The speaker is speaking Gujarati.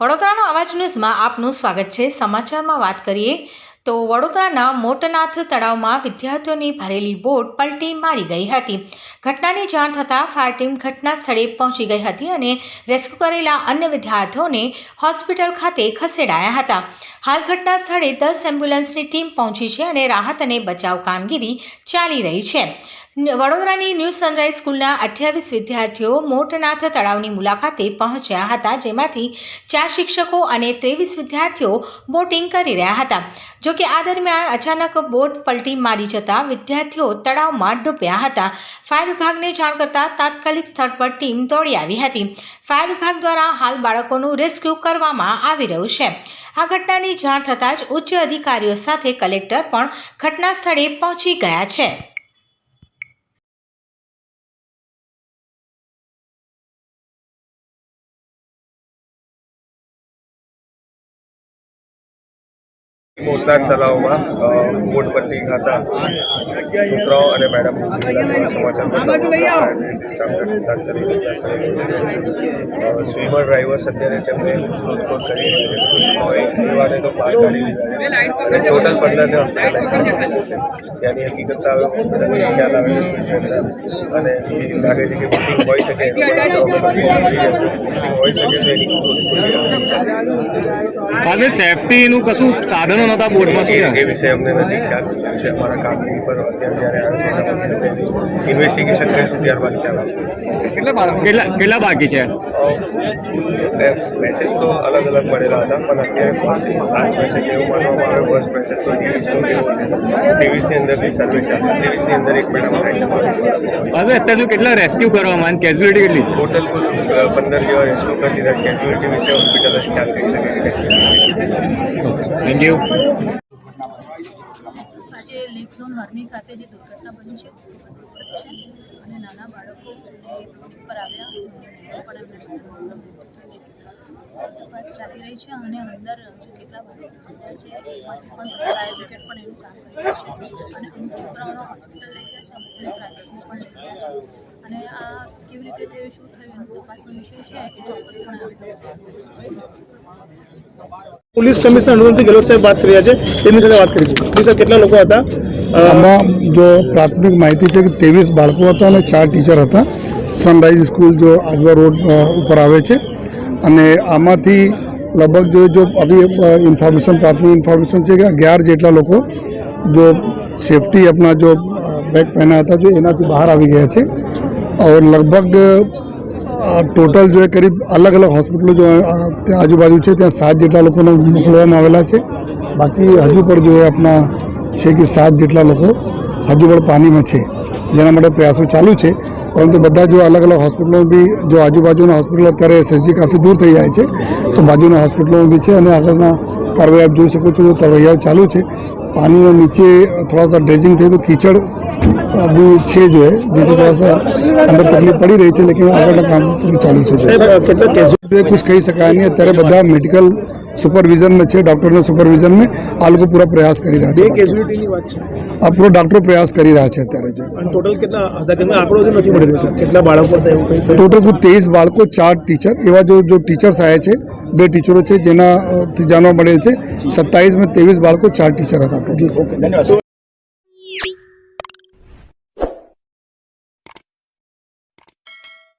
વડોદરાનો અવાજ ન્યૂઝમાં આપનું સ્વાગત છે. સમાચારમાં વાત કરીએ તો વડોદરાના મોટનાથ તળાવમાં વિદ્યાર્થીઓની ભરેલી બોટ પલટી મારી ગઈ હતી. ઘટનાની જાણ થતાં ફાયર ટીમ ઘટના સ્થળે પહોંચી ગઈ હતી અને રેસ્ક્યુ કરેલા અન્ય વિદ્યાર્થીઓને હોસ્પિટલ ખાતે ખસેડાયા હતા. હાલ ઘટના સ્થળે દસ એમ્બ્યુલન્સની ટીમ પહોંચી છે અને રાહત અને બચાવ કામગીરી ચાલી રહી છે. વડોદરાની ન્યૂ સનરાઈઝ સ્કૂલના અઠ્યાવીસ વિદ્યાર્થીઓ મોટનાથ તળાવની મુલાકાતે પહોંચ્યા હતા, જેમાંથી ચાર શિક્ષકો અને ત્રેવીસ વિદ્યાર્થીઓ બોટિંગ કરી રહ્યા હતા. જોકે આ દરમિયાન અચાનક બોટ પલટી મારી જતા વિદ્યાર્થીઓ તળાવમાં ડૂબ્યા હતા. ફાયર વિભાગને જાણ કરતાં તાત્કાલિક સ્થળ પર ટીમ દોડી આવી હતી. ફાયર વિભાગ દ્વારા હાલ બાળકોનું રેસ્ક્યુ કરવામાં આવી રહ્યું છે. આ ઘટનાની જાણ થતાં જ ઉચ્ચ અધિકારીઓ સાથે કલેક્ટર પણ ઘટના સ્થળે પહોંચી ગયા છે. મોસનાથ તલાવમાં બોટ પલટી ખાતા છોકરાઓ અને મેડમ સમાચાર સ્વિમર ડ્રાઈવર્સ અત્યારે તેમને શોધખોળ કરી એવાને તો પાર કાઢી દીધા ટોટલ પંદરને હોસ્પિટલાઇઝ ત્યાંની હકીકત આવે હોસ્પિટલની ખ્યાલ આવે અને લાગે છે કે બુકિંગ હોઈ શકે. હોય હોઈ શકે તો એની શોધખોળ હાલે સેફટીનું કશું સાધનો નહોતા બોટમાં શું એ? વિશે અમને નથી ખ્યાલ. છે અમારા કામગીરી પર અત્યારે જ્યારે ઇન્વેસ્ટિગેશન કરીશું ત્યારબાદ ખ્યાલ આવશે. કેટલા કેટલા બાકી છે? મેસેજ તો અલગ અલગ મળેલા હતા પણ અત્યારે લાસ્ટ મેસેજ એવું માનવામાં આવે ફર્સ્ટ મેસેજ તો ત્રેવીસનો એવો છે. ત્રેવીસની અંદરથી સર્વે ચાલે. ટીવીસની અંદર એક મેડમ હવે અત્યારે કેટલા રેસ્ક્યુ કરવામાં અને કેઝ્યુઅલિટી કેટલી છે? ટોટલ કુલ પંદર જેવા રેસ્ક્યુ કરી દીધા કેઝ્યુઅલિટી વિશે હોસ્પિટલ જ ખ્યાલ કરી શકે થેન્ક યુ આજે લેક ઝોન હરની ખાતે જે દુર્ઘટના બની છે. નાના બાળકો ઉપર આવ્યા પણ છે તપાસ ચાલી રહી છે અને અંદર હજુ કેટલા બાળકો ફસ્યા છે પણ ફાયર પણ એનું કામ કરી છે. અને અમુક છોકરાઓને હોસ્પિટલ લઈ ગયા છે અમુકને પ્રાઇવેટમાં પણ લઈ ગયા છે. અને આ કેવી રીતે થયું, શું થયું, એનો તપાસનો વિષય છે એ ચોક્કસપણે આવી. પોલીસ કમિશનર અનુરંતી ગેહલોત સાહેબ વાત કરી રહ્યા છે તેમની સાથે વાત જી સર, કેટલા લોકો હતા? આમાં જો પ્રાથમિક માહિતી છે કે ત્રેવીસ બાળકો હતા અને ચાર ટીચર હતા. સનરાઈઝ સ્કૂલ જો આગવા રોડ ઉપર આવે છે. અને આમાંથી લગભગ જો જો અભી ઇન્ફોર્મેશન પ્રાથમિક ઇન્ફોર્મેશન છે કે અગિયાર જેટલા લોકો જો સેફટી આપણા જો બેગ પહેર્યા હતા, જો એનાથી બહાર આવી ગયા છે. ઓર લગભગ ટોટલ જો કરીબ અલગ અલગ હોસ્પિટલો જો આજુબાજુ છે, ત્યાં સાત જેટલા લોકોને મોકલવામાં આવેલા છે. બાકી હજુ પર જો આપણા છે કે સાત જેટલા લોકો હજુ પણ પાણીમાં છે જેના માટે પ્રયાસો ચાલુ છે. પરંતુ બધા જો અલગ અલગ હોસ્પિટલો બી જો આજુબાજુના હોસ્પિટલો અત્યારે એસએસજી કાફી દૂર થઈ જાય છે તો બાજુના હોસ્પિટલો બી છે અને આગળના કાર્યવાહી આપ જોઈ શકો છો તરવૈયાઓ ચાલુ છે. પાણીનો નીચે થોડા સા ડ્રેજિંગ થયું તો કીચડ બી છે જો જેથી થોડા સા અંદર તકલીફ પડી રહી છે લેકિન આગળના કામ ચાલુ છે. કેટલા કુછ કહી શકાય નહીં અત્યારે બધા મેડિકલ સુપરવિઝનમાં છે ડૉક્ટરના સુપરવિઝનમાં આ લોકો પૂરા પ્રયાસ કરી રહ્યા છે આ પૂરો ડૉક્ટરો પ્રયાસ કરી રહ્યા છે અત્યારે ટોટલ કેટલા મળી બાળકો ટોટલ કુલ તેવીસ બાળકો ચાર ટીચર એવા જો જો ટીચર્સ આવ્યા છે બે ટીચરો છે જેના જાણવા મળેલ છે. સત્તાવીસમાં ત્રેવીસ બાળકો ચાર ટીચર હતા ટોટલ તો